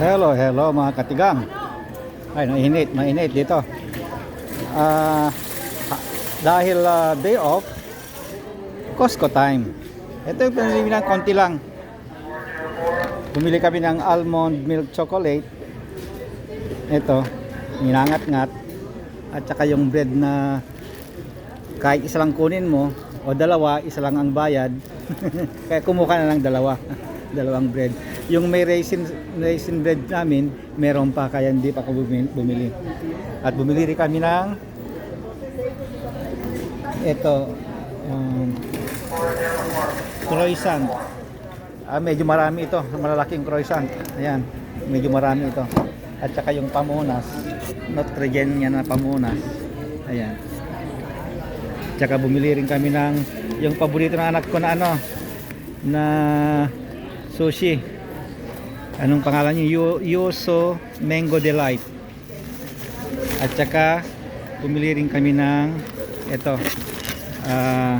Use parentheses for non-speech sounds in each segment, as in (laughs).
Hello, hello mga katigang. Ay, mainit, mainit dito. Ha- dahil ah, day off, Costco time. Ito yung pinili ng konti lang. Bumili kami ng almond milk chocolate. Ito, ninangat-ngat. At saka yung bread na kahit isa lang kunin mo o dalawa, isa lang ang bayad. (laughs) Kaya kumuha na lang dalawa. Dalawang bread. Yung may raisin, raisin bread namin, meron pa kaya hindi pa ako bumili. At bumili rin kami ng ito um, croissant. Ah, medyo marami ito, malalaking croissant. Ayan, medyo marami ito. At saka yung pamunas, Nutrigen yan na pamunas. Ayan. Tsaka bumili rin kami ng yung paborito ng anak ko na ano na sushi. Anong pangalan niyo? Yuso Mango Delight. At saka bumili rin kami ng ito ah,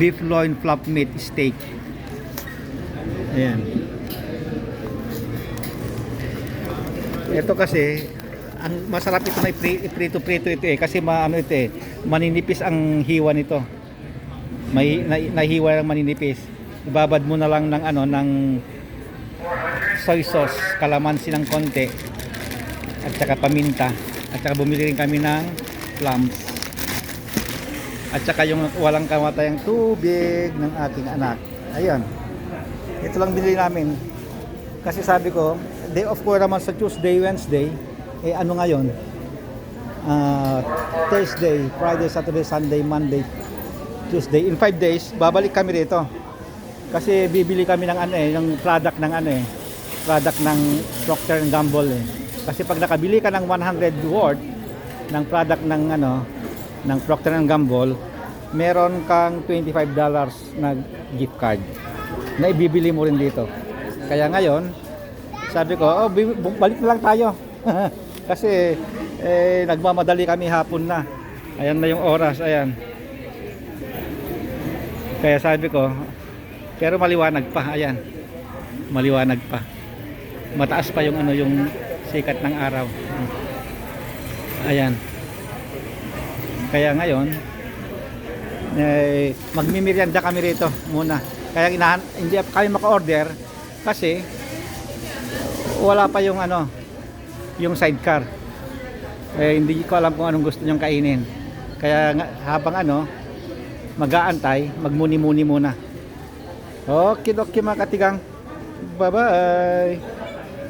beef loin flap meat steak. Ayan. Ito kasi ang masarap ito na ipri- prito-prito ito eh kasi maano ito eh maninipis ang hiwa nito. May na, nahiwa ng maninipis. Ibabad mo na lang ng ano ng soy sauce, kalamansi ng konti at saka paminta at saka bumili rin kami ng plums at saka yung walang kamatayang tubig ng ating anak. Ayun. Ito lang binili namin. Kasi sabi ko, day off ko naman sa Tuesday, Wednesday. Eh ano ngayon? Ah, Thursday, Friday, Saturday, Sunday, Monday, Tuesday. In 5 days, babalik kami rito. Kasi bibili kami ng ano eh, ng product ng ano eh, product ng Procter Gamble eh. Kasi pag nakabili ka ng 100 worth ng product ng ano, ng Procter Gamble, meron kang $25 na gift card na ibibili mo rin dito. Kaya ngayon, sabi ko, oh, balik na lang tayo. (laughs) Kasi eh, nagmamadali kami hapon na. Ayan na yung oras, ayan. Kaya sabi ko, pero maliwanag pa, ayan. Maliwanag pa. Mataas pa yung ano yung sikat ng araw. Ayan. Kaya ngayon, eh, magmimerienda kami rito muna. Kaya inahan, hindi kami maka-order kasi wala pa yung ano, yung sidecar. Eh, hindi ko alam kung anong gusto nyong kainin. Kaya habang ano, mag-aantay, magmuni-muni muna. Okay, okay mga katigang. Bye-bye.